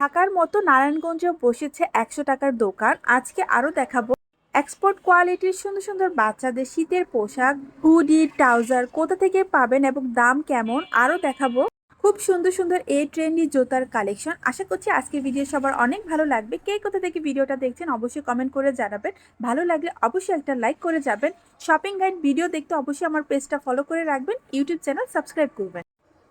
ঢাকার মতো নারায়ণগঞ্জেও বসেছে একশো টাকার দোকান। আজকে আরও দেখাবো। এক্সপোর্ট কোয়ালিটির সুন্দর সুন্দর বাচ্চাদের শীতের পোশাক, হুডি, ট্রাউজার কোথা থেকে পাবেন এবং দাম কেমন আরও দেখাবো। খুব সুন্দর সুন্দর এই ট্রেন্ডি জুতার কালেকশন। আশা করছি আজকের ভিডিও সবার অনেক ভালো লাগবে। কে কোথা থেকে ভিডিওটা দেখছেন অবশ্যই কমেন্ট করে জানাবেন। ভালো লাগলে অবশ্যই একটা লাইক করে যাবেন। শপিং গাইড ভিডিও দেখতে অবশ্যই আমার পেজটা ফলো করে রাখবেন। ইউটিউব চ্যানেল সাবস্ক্রাইব করবেন।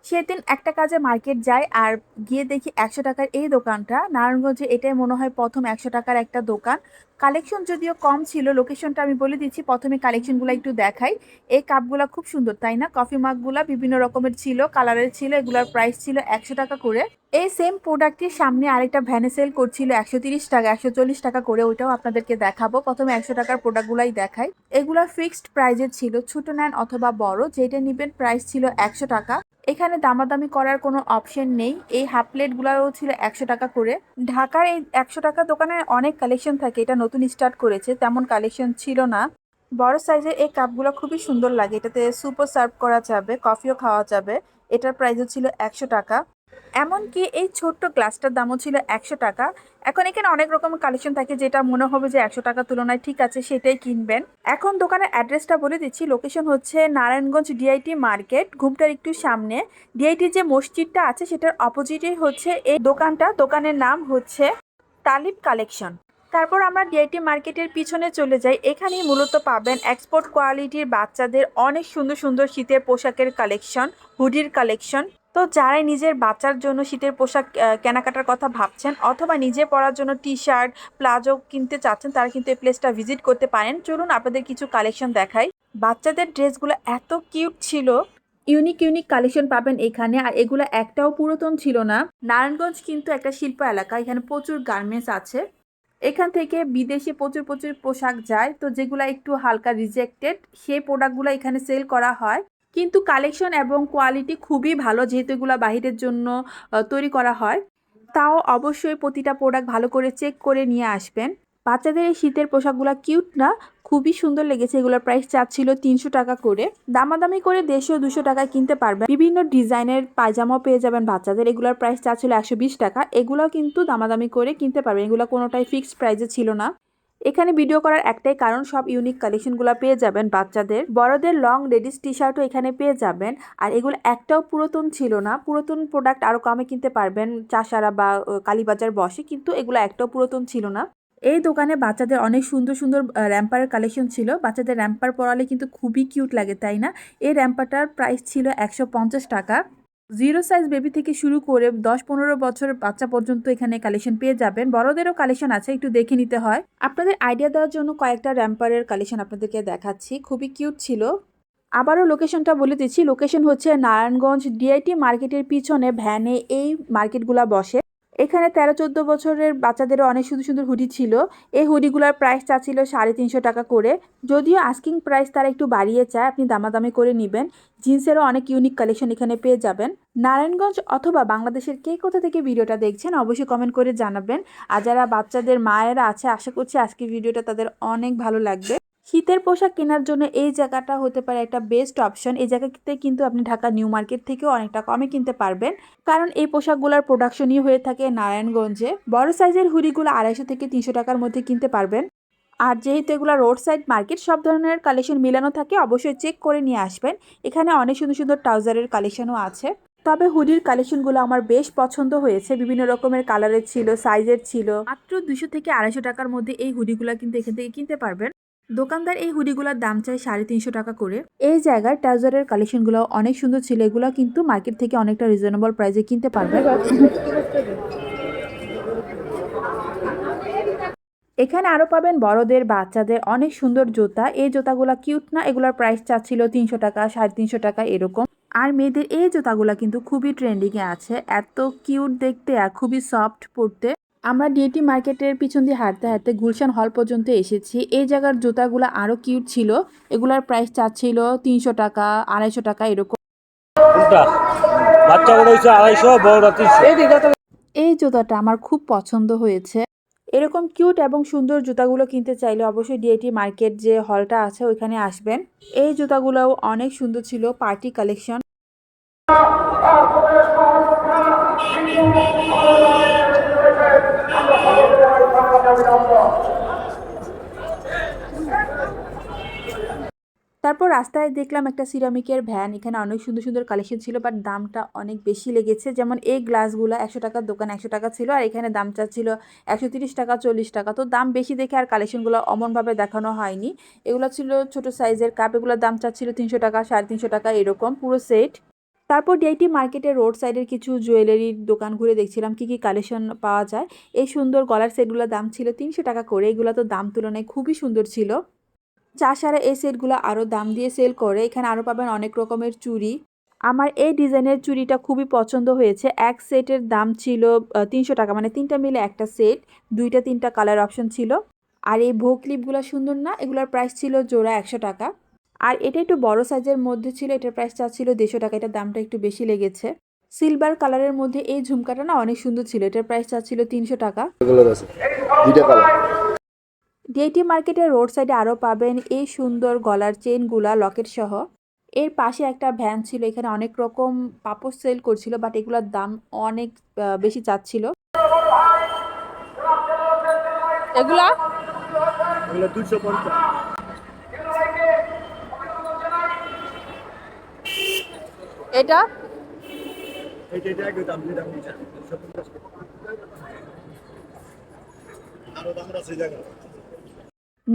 সেদিন একটা কাজে মার্কেট যায় আর গিয়ে দেখি একশো টাকার এই দোকানটা। নারায়ণগঞ্জে এটাই মনে হয় প্রথম একশো টাকার একটা দোকান। কালেকশন যদিও কম ছিল লোকেশনটা আমি বলে দিচ্ছি। প্রথমে কালেকশনগুলো একটু দেখাই। এই কাপগুলো খুব সুন্দর, তাই না? কফি মাগগুলা বিভিন্ন রকমের ছিল কালারের ছিল, এগুলোর প্রাইস ছিল একশো টাকা করে। এই সেম প্রোডাক্টটির সামনে আরেকটা ভ্যানে সেল করছিল একশো তিরিশ টাকা, একশো চল্লিশ টাকা করে, ওইটাও আপনাদেরকে দেখাবো। প্রথমে একশো টাকার প্রোডাক্টগুলাই দেখাই। এগুলো ফিক্সড প্রাইজের ছিল, ছোট নেন অথবা বড় যেটা নিবেন প্রাইস ছিল একশো টাকা। এখানে দামাদামি করার কোনো অপশন নেই। এই হাফ প্লেটগুলোও ছিল একশো টাকা করে। ঢাকার এই একশো টাকা দোকানে অনেক কালেকশন থাকে, এটা নতুন স্টার্ট করেছে, তেমন কালেকশন ছিল না। বড় সাইজের এই কাপগুলো খুবই সুন্দর লাগে। এটাতে সুপও সার্ভ করা যাবে কফিও খাওয়া যাবে। এটার প্রাইসও ছিল একশো টাকা। এমনকি এই ছোট্ট গ্লাসটার দামও ছিল একশো টাকা। এখন এখানে অনেক রকম কালেকশন থাকে যেটা মনে হবে যে একশো টাকার তুলনায় ঠিক আছে, সেটাই কিনবেন। এখন দোকানের অ্যাড্রেসটা বলে দিচ্ছি। লোকেশন হচ্ছে নারায়ণগঞ্জ ডিআইটি মার্কেট ঘুমটার একটু সামনে। ডিআইটি যে মসজিদটা আছে, সেটার অপোজিটেই হচ্ছে এই দোকানটা। দোকানের নাম হচ্ছে তালিব কালেকশন তারপর আমরা ডিআইটি মার্কেটের পিছনে চলে যাই। এখানেই মূলত পাবেন এক্সপোর্ট কোয়ালিটির বাচ্চাদের অনেক সুন্দর সুন্দর শীতের পোশাকের কালেকশন হুডির কালেকশন তো যারাই নিজের বাচ্চার জন্য শীতের পোশাক কেনাকাটার কথা ভাবছেন অথবা নিজে পরার জন্য টি শার্ট প্লাজো কিনতে চাচ্ছেন, তারা কিন্তু এই প্লেসটা ভিজিট করতে পারেন। চলুন আপনাদের কিছু কালেকশন দেখাই। বাচ্চাদের ড্রেসগুলো এত কিউট ছিল। ইউনিক ইউনিক কালেকশন পাবেন এখানে। আর এগুলো একটাও পুরাতন ছিল না। নারায়ণগঞ্জ কিন্তু একটা শিল্প এলাকা। এখানে প্রচুর গার্মেন্টস আছে। এখান থেকে বিদেশে প্রচুর প্রচুর পোশাক যায়। তো যেগুলো একটু হালকা রিজেক্টেড সেই প্রোডাক্টগুলো এখানে সেল করা হয়। কিন্তু কালেকশন এবং কোয়ালিটি খুবই ভালো, যেহেতু এগুলো বাহিরের জন্য তৈরি করা হয়। তাও অবশ্যই প্রতিটা প্রোডাক্ট ভালো করে চেক করে নিয়ে আসবেন। বাচ্চাদের এই শীতের পোশাকগুলো কিউট না খুবই সুন্দর লেগেছে। এগুলোর প্রাইস চাচ্ছিল তিনশো টাকা করে। দামাদামি করে দেড়শো, দুশো টাকায় কিনতে পারবেন। বিভিন্ন ডিজাইনের পায়জামাও পেয়ে যাবেন বাচ্চাদের। এগুলোর প্রাইস চাচ্ছিল একশো বিশ টাকা। এগুলো কিন্তু দামাদামি করে কিনতে পারবেন। এগুলো কোনোটাই ফিক্সড প্রাইসে ছিল না। এখানে ভিডিও করার একটাই কারণ, সব ইউনিক কালেকশনগুলো পেয়ে যাবেন বাচ্চাদের। বড়দের লং লেডিস টি শার্টও এখানে পেয়ে যাবেন। আর এগুলো একটাও পুরাতন ছিল না। পুরাতন প্রোডাক্ট আরও কমে কিনতে পারবেন। চাষারা বা কালীবাজার বসে, কিন্তু এগুলো একটাও পুরাতন ছিল না। এই দোকানে বাচ্চাদের অনেক সুন্দর সুন্দর র্যাম্পারের কালেকশন ছিল। বাচ্চাদের র্যাম্পার পরালে কিন্তু খুবই কিউট লাগে, তাই না? এই র্যাম্পারটার প্রাইস ছিল একশো পঞ্চাশ টাকা। জিরো সাইজ বেবি থেকে শুরু করে দশ পনেরো বছর বাচ্চা পর্যন্ত এখানে কালেকশন পেয়ে যাবেন। বড়দেরও কালেকশন আছে, একটু দেখে নিতে হয়। আপনাদের আইডিয়া দেওয়ার জন্য কয়েকটা র্যাম্পারের কালেকশন আপনাদেরকে দেখাচ্ছি। খুবই কিউট ছিল। আবারও লোকেশনটা বলে দিচ্ছি। লোকেশন হচ্ছে নারায়ণগঞ্জ ডিআইটি মার্কেটের পিছনে ভ্যানে এই মার্কেটগুলা বসে। এখানে তেরো, চোদ্দ বছরের বাচ্চাদেরও অনেক সুন্দর সুন্দর হুডি ছিল। এই হুডিগুলোর প্রাইস চাচ্ছিল সাড়ে তিনশো টাকা করে। যদিও আস্কিং প্রাইস তারা একটু বাড়িয়ে চায়, আপনি দামাদামি করে নেবেন। জিন্সেরও অনেক ইউনিক কালেকশন এখানে পেয়ে যাবেন। নারায়ণগঞ্জ অথবা বাংলাদেশের কে কোথা থেকে ভিডিওটা দেখছেন, অবশ্যই কমেন্ট করে জানাবেন। আর যারা বাচ্চাদের, মায়েরা আছে, আশা করছি আজকের ভিডিওটা তাদের অনেক ভালো লাগবে। শীতের পোশাক কেনার জন্য এই জায়গাটা হতে পারে একটা বেস্ট অপশন এই জায়গাতে কিন্তু আপনি ঢাকা নিউ মার্কেট থেকেও অনেকটা কমে কিনতে পারবেন। কারণ এই পোশাকগুলোর প্রোডাকশনই হয়ে থাকে নারায়ণগঞ্জে। বড় সাইজের হুডিগুলো আড়াইশো থেকে তিনশো টাকার মধ্যে কিনতে পারবেন। আর যেহেতু এগুলো রোড সাইড মার্কেট সব ধরনের কালেকশন মিলানো থাকে, অবশ্যই চেক করে নিয়ে আসবেন। এখানে অনেক সুন্দর সুন্দর ট্রাউজারের কালেকশনও আছে। তবে হুডির কালেকশনগুলো আমার বেশ পছন্দ হয়েছে। বিভিন্ন রকমের কালারের ছিল সাইজের ছিল। মাত্র দুশো থেকে আড়াইশো টাকার মধ্যে এই হুডিগুলো কিন্তু এখান থেকে কিনতে পারবেন। দোকানদার এই হুডিগুলোর দাম চায় সাড়ে তিনশো টাকা করে। এই জায়গার ট্রাউজারের কালেকশনগুলো অনেক সুন্দর ছিল, এগুলো কিন্তু মার্কেট থেকে অনেকটা রিজনেবল প্রাইসে কিনতে পারবেন এখানে আরও পাবেন বড়দের, বাচ্চাদের অনেক সুন্দর জুতা। এই জুতাগুলো কিউট না? এগুলোর প্রাইস চাচ্ছিল তিনশো টাকা, সাড়ে তিনশো টাকা, এরকম। আর মেয়েদের এই জুতাগুলো কিন্তু খুবই ট্রেন্ডিংয়ে আছে, এত কিউট দেখতে আর খুবই সফট পরতে। আমরা ডিএটি মার্কেটের পিছন দিয়ে হাঁটতে হাঁটতে গুলশান হল পর্যন্ত এসেছি। এই জায়গার জুতাগুলো আরও কিউট ছিল। এগুলার প্রাইস চাচ্ছিল তিনশো টাকা আড়াইশো টাকা এরকম। এই জুতাটা আমার খুব পছন্দ হয়েছে। এরকম কিউট এবং সুন্দর জুতাগুলো কিনতে চাইলে অবশ্যই ডিআইটি মার্কেট যে হলটা আছে ওইখানে আসবেন। এই জুতাগুলোও অনেক সুন্দর ছিল পার্টি কালেকশন রাস্তায় দেখলাম একটা সিরামিকের ভ্যান এখানে অনেক সুন্দর সুন্দর কালেকশন ছিল বাট দামটা অনেক বেশি লেগেছে। যেমন এই গ্লাসগুলো একশো টাকার দোকান একশো টাকা ছিল, আর এখানে দাম চাচ্ছিল একশো তিরিশ টাকা, চল্লিশ টাকা। তো দাম বেশি দেখে আর কালেকশনগুলো অমনভাবে দেখানো হয়নি। এগুলো ছিল ছোট সাইজের কাপ এগুলোর দাম চাচ্ছিল তিনশো টাকা, সাড়ে তিনশো টাকা, এরকম পুরো সেট তারপর ডিআইটি মার্কেটের রোড সাইডের কিছু জুয়েলারির দোকান ঘুরে দেখছিলাম, কি কি কালেকশন পাওয়া যায়। এই সুন্দর গলার সেটগুলোর দাম ছিল তিনশো টাকা করে, এগুলো তো দাম তুলনায় খুবই সুন্দর ছিল। চাষারা এই সেটগুলো আরও দাম দিয়ে সেল করে। এখানে আরও পাবেন অনেক রকমের চুড়ি। আমার এই ডিজাইনের চুড়িটা খুবই পছন্দ হয়েছে। এক সেটের দাম ছিল তিনশো টাকা। মানে তিনটা মিলে একটা সেট, দুইটা, তিনটা কালার অপশন ছিল। আর এই ভো ক্লিপগুলো সুন্দর না? এগুলোর প্রাইস ছিল জোড়া একশো টাকা। আর এটা একটু বড় সাইজের মধ্যে ছিল, এটার প্রাইসটা ছিল দেড়শো টাকা। এটার দামটা একটু বেশি লেগেছে। সিলভার কালারের মধ্যে এই ঝুমকাটা না অনেক সুন্দর ছিল। এটার প্রাইসটা ছিল তিনশো টাকা কালার আছে দুইটা কালার ডিআইটি মার্কেটের রোড সাইডে আরও পাবেন এই সুন্দর গলার চেনগুলা লকেট সহ। এর পাশে একটা ভ্যান ছিল এখানে অনেক রকম পাপড় সেল করছিল বাট এগুলোর দাম অনেক বেশি চাচ্ছিল। এগুলা? দুশো এটা? আরও দাম আছে জায়গা।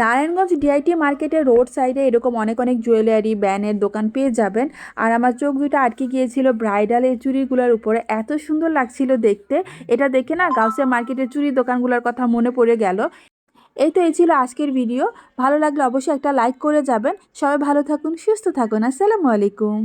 নারায়ণগঞ্জ ডিআইটি মার্কেটের রোড সাইডে এরকম অনেক অনেক জুয়েলারি, ব্যানের দোকান পেয়ে যাবেন। আর আমার চোখ দুটো আটকে গিয়েছিল ব্রাইডাল এই চুড়িগুলোর উপরে। এত সুন্দর লাগছিল দেখতে। এটা দেখে না গাউসিয়া মার্কেটের চুড়ি দোকানগুলোর কথা মনে পড়ে গেল। এই তো এই ছিল আজকের ভিডিও। ভালো লাগলে অবশ্যই একটা লাইক করে যাবেন। সবাই ভালো থাকুন, সুস্থ থাকুন। আসসালামু আলাইকুম।